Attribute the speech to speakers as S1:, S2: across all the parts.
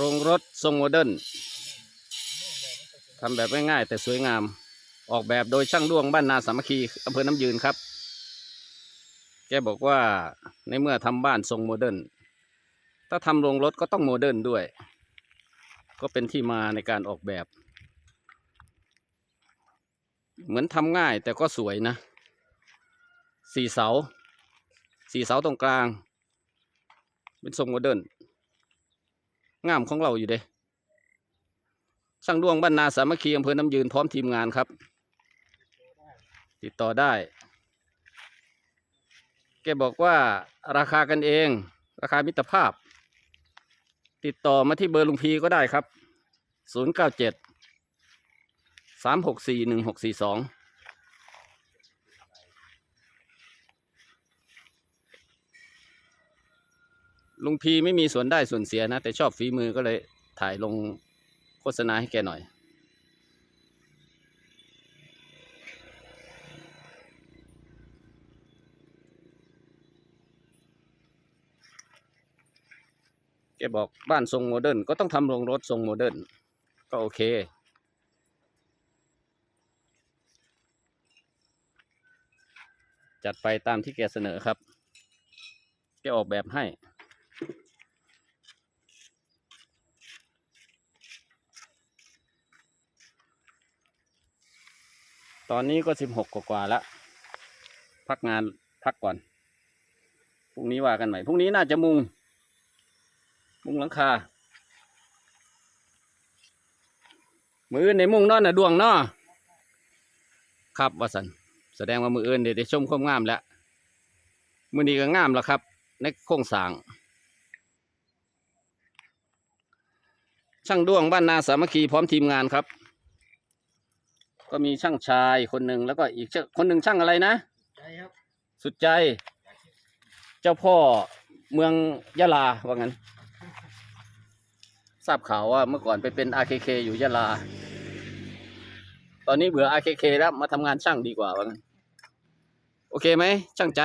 S1: โรงรถทรงโมเดิร์นทำแบบง่ายๆแต่สวยงาม ออกแบบโดยช่างด้วงบ้านนาสามัคคีอำเภอน้ำยืนครับ แกบอกว่าในเมื่อทำบ้านทรงโมเดิร์นถ้าทำโรงรถก็ต้องโมเดิร์นด้วย ก็เป็นที่มาในการออกแบบ เหมือนทำง่ายแต่ก็สวยนะสี่เสาสี่เสาตรงกลาง เป็นทรงโมเดิร์น งามของเราอยู่เด้ช่างดวงบ้านนาสามัคคีอำเภอน้ำยืนพร้อมทีมงานครับ ติดต่อได้ แกบอกว่าราคากันเอง ราคามิตรภาพ ติดต่อมาที่เบอร์ลุงพีก็ได้ครับ 0 9 7 364 1642 ลุงพีไม่มีส่วนได้ส่วนเสียนะ แต่ชอบฝีมือก็เลยถ่ายลงโฆษณาให้แกหน่อย แกบอกบ้านทรงโมเดิร์นก็ต้องทำโรงรถทรงโมเดิร์นก็โอเคจัดไปตามที่แกเสนอครับ แกออกแบบให้ ตอนนี้ก็สิบหกกว่าแล้วพักงานพักก่อนพรุ่งนี้ว่ากันใหม่พรุ่งนี้น่าจะมุง มุงหลังคา มืออื่นในมุงนอนน่ะดวงเนาะครับวสันแสดงว่ามืออื่นเดี๋ยวได้ชมความงามแล้วมือนี้ก็งามแล้วครับ ในโครงสร้างช่างด้วงบ้านนาสามัคคีพร้อมทีมงานครับ ก็มีช่างชายคนหนึ่งแล้วก็อีกช่างคนหนึ่งช่างอะไรนะ
S2: ใช่ครับ
S1: สุดใจ เจ้าพ่อเมืองยะลาว่างั้น ทราบข่าวว่าเมื่อก่อนไปเป็น RKK อยู่ยะลา ตอนนี้เบื่อ RKK แล้วมาทำงานช่างดีกว่าว่างั้น โอเคไหมช่างใจ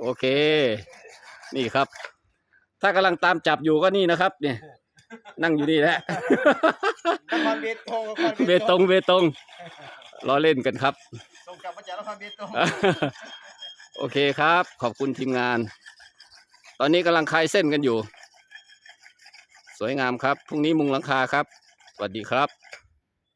S1: โอเค นี่ครับ ถ้ากำลังตามจับอยู่ก็นี่นะครับ เนี่ย นั่งอยู่นี่แหละ
S2: นครเบตงนคร
S1: เบตงเบตงล้อเล่นกันครับ
S2: ส่งกลับมาจากนครเบตง
S1: โอเคครับ ขอบคุณทีมงาน ตอนนี้กำลังคลายเส้นกันอยู่ สวยงามครับ พรุ่งนี้มุงหลังคาครับ สวัสดีครับ